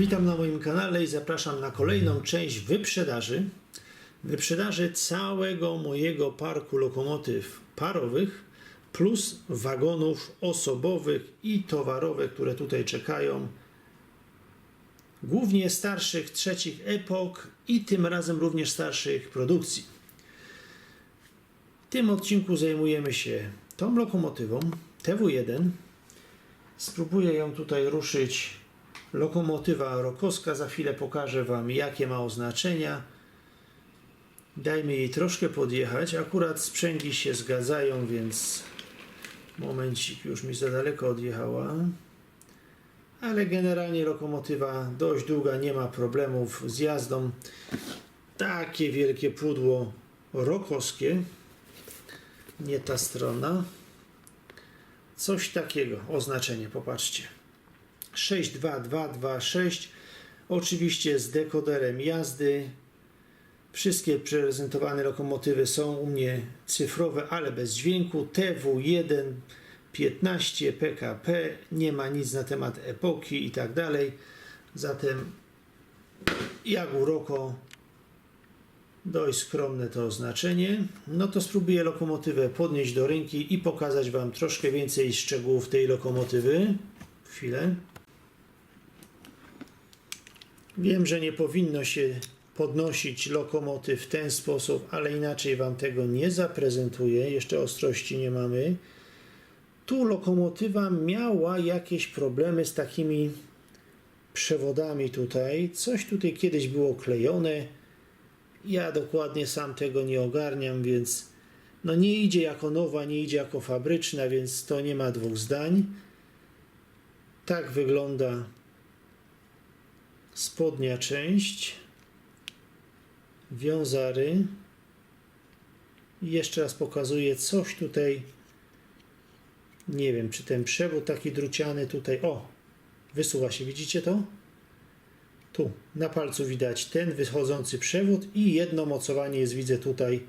Witam na moim kanale i zapraszam na kolejną część wyprzedaży. Wyprzedaży całego mojego parku lokomotyw parowych plus wagonów osobowych i towarowych, które tutaj czekają. Głównie starszych trzecich epok i tym razem również starszych produkcji. W tym odcinku zajmujemy się tą lokomotywą TW1. Spróbuję ją tutaj ruszyć. Lokomotywa Rokowska. Za chwilę pokażę Wam, jakie ma oznaczenia. Dajmy jej troszkę podjechać. Akurat sprzęgi się zgadzają, więc momencik już mi za daleko odjechała. Ale generalnie lokomotywa dość długa, nie ma problemów z jazdą. Takie wielkie pudło rokowskie. Nie ta strona. Coś takiego, oznaczenie, popatrzcie. 62226, oczywiście z dekoderem jazdy. Wszystkie prezentowane lokomotywy są u mnie cyfrowe, ale bez dźwięku. TW1 15 PKP, nie ma nic na temat epoki i tak dalej. Zatem jak u Roko dość skromne to oznaczenie. No to spróbuję lokomotywę podnieść do ręki i pokazać Wam troszkę więcej szczegółów tej lokomotywy. Chwilę. Wiem, że nie powinno się podnosić lokomotyw w ten sposób, ale inaczej Wam tego nie zaprezentuję. Jeszcze ostrości nie mamy. Tu lokomotywa miała jakieś problemy z takimi przewodami tutaj. Coś tutaj kiedyś było klejone. Ja dokładnie sam tego nie ogarniam, więc no nie idzie jako nowa, nie idzie jako fabryczna, więc to nie ma dwóch zdań. Tak wygląda spodnia część, wiązary. I jeszcze raz pokazuję coś tutaj. Nie wiem, czy ten przewód taki druciany tutaj. O, wysuwa się, widzicie to? Tu na palcu widać ten wychodzący przewód i jedno mocowanie jest, widzę tutaj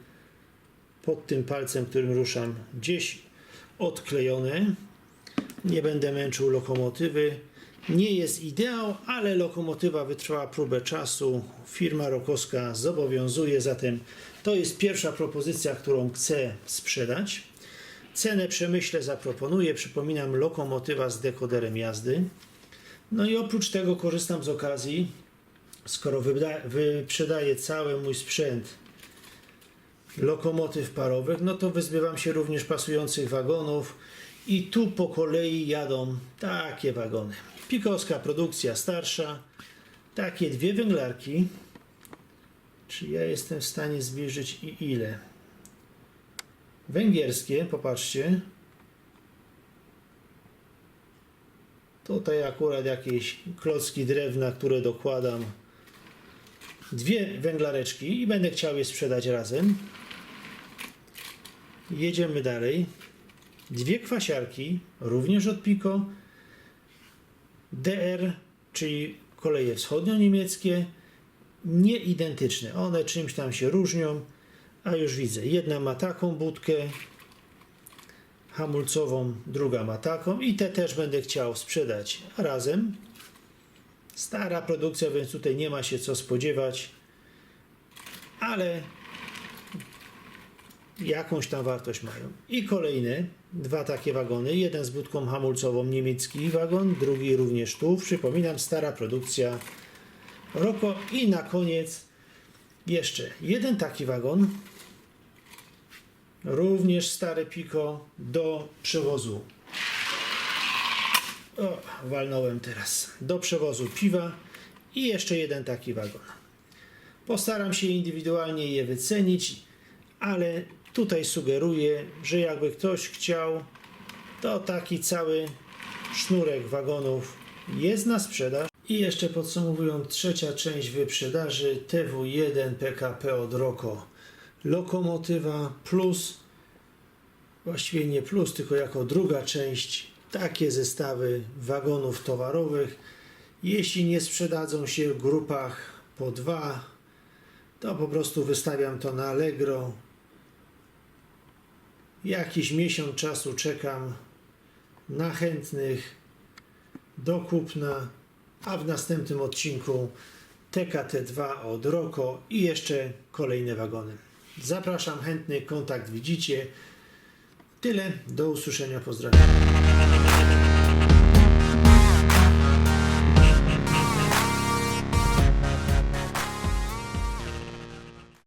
pod tym palcem, którym ruszam, gdzieś odklejone. Nie będę męczył lokomotywy. Nie jest ideał, ale lokomotywa wytrwała próbę czasu. Firma Rokowska zobowiązuje, zatem to jest pierwsza propozycja, którą chcę sprzedać. Cenę przemyślę, zaproponuję. Przypominam, lokomotywa z dekoderem jazdy. No i oprócz tego korzystam z okazji, skoro wyprzedaję cały mój sprzęt lokomotyw parowych, no to wyzbywam się również pasujących wagonów i tu po kolei jadą takie wagony. Pikowska produkcja starsza, takie dwie węglarki. Czy ja jestem w stanie zbliżyć i ile? Węgierskie, popatrzcie. Tutaj akurat jakieś klocki drewna, które dokładam. Dwie węglareczki i będę chciał je sprzedać razem. Jedziemy dalej. Dwie kwasiarki, również od Pico. DR, czyli koleje wschodnio-niemieckie, nieidentyczne. One czymś tam się różnią, a już widzę. Jedna ma taką budkę hamulcową, druga ma taką i te też będę chciał sprzedać razem. Stara produkcja, więc tutaj nie ma się co spodziewać, ale jakąś tam wartość mają. I kolejne dwa takie wagony. Jeden z budką hamulcową niemiecki wagon, drugi również tu. Przypominam, stara produkcja Roko. I na koniec jeszcze jeden taki wagon. Również stare Pico do przewozu. O, walnąłem teraz. Do przewozu piwa i jeszcze jeden taki wagon. Postaram się indywidualnie je wycenić, ale tutaj sugeruję, że jakby ktoś chciał, to taki cały sznurek wagonów jest na sprzedaż. I jeszcze podsumowując, trzecia część wyprzedaży TW1 PKP od Roko. Lokomotywa plus, właściwie nie plus, tylko jako druga część, takie zestawy wagonów towarowych. Jeśli nie sprzedadzą się w grupach po dwa, to po prostu wystawiam to na Allegro. Jakiś miesiąc czasu czekam na chętnych do kupna a w następnym odcinku TKT2 od Roko i jeszcze kolejne wagony. Zapraszam, chętny kontakt widzicie. Tyle, do usłyszenia, pozdrawiam.